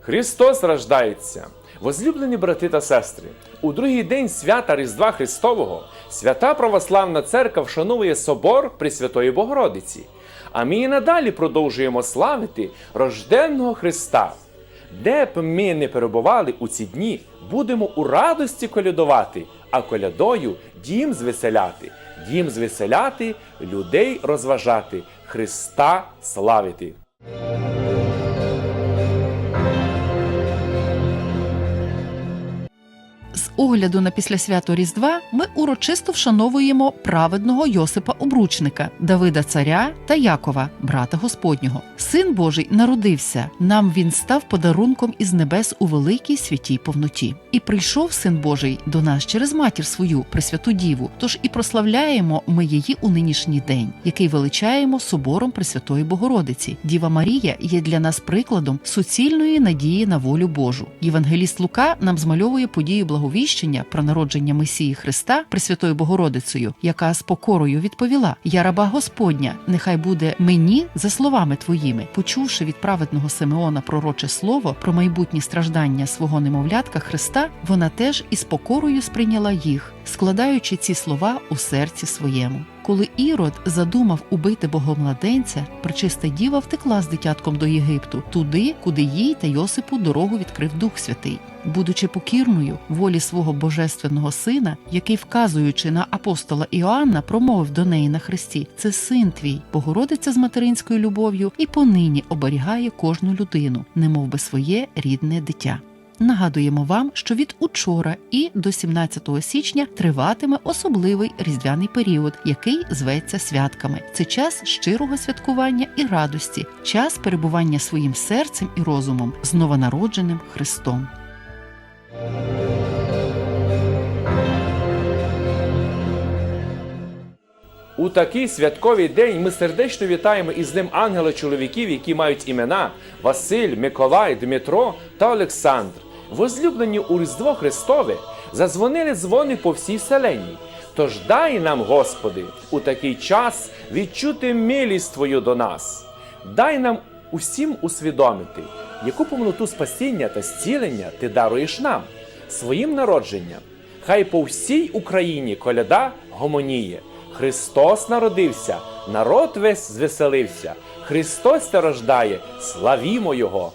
Христос рождається! Возлюблені брати та сестри, у другий день свята Різдва Христового свята Православна Церква вшановує собор Пресвятої Богородиці. А ми і надалі продовжуємо славити рожденного Христа. Де б ми не перебували у ці дні, будемо у радості колядувати, а колядою дім звеселяти, дім звеселяти, людей розважати, Христа славити. Огляду на післясвято Різдва ми урочисто вшановуємо праведного Йосипа Обручника, Давида Царя та Якова, брата Господнього. Син Божий народився. Нам він став подарунком із небес у великій святій повноті. І прийшов син Божий до нас через матір свою, Пресвяту Діву. Тож і прославляємо ми її у нинішній день, який величаємо собором Пресвятої Богородиці. Діва Марія є для нас прикладом суцільної надії на волю Божу. Євангеліст Лука нам змальовує подію благовіщення про народження Месії Христа Пресвятою Богородицею, яка з покорою відповіла: Я раба Господня, нехай буде мені за словами твоїми. Почувши від праведного Симеона пророче слово про майбутні страждання свого немовлятка Христа, вона теж із покорою сприйняла їх, складаючи ці слова у серці своєму. Коли Ірод задумав убити богомладенця, пречиста діва втекла з дитятком до Єгипту, туди, куди їй та Йосипу дорогу відкрив Дух Святий. Будучи покірною волі свого божественного сина, який, вказуючи на апостола Іоанна, промовив до неї на хресті: це син твій, Богородиця з материнською любов'ю, і понині оберігає кожну людину, немов би своє рідне дитя. Нагадуємо вам, що від учора і до 17 січня триватиме особливий різдвяний період, який зветься святками. Це час щирого святкування і радості, час перебування своїм серцем і розумом з новонародженим Христом. У такий святковий день ми сердечно вітаємо із ним ангела чоловіків, які мають імена Василь, Миколай, Дмитро та Олександр. Возлюблені у Різдво Христове задзвонили дзвони по всій вселенні. Тож дай нам, Господи, у такий час відчути милість Твою до нас. Дай нам усім усвідомити, яку повноту спасіння та зцілення Ти даруєш нам своїм народженням. Хай по всій Україні коляда гомоніє. Христос народився, народ весь звеселився. Христос рождає, славімо Його!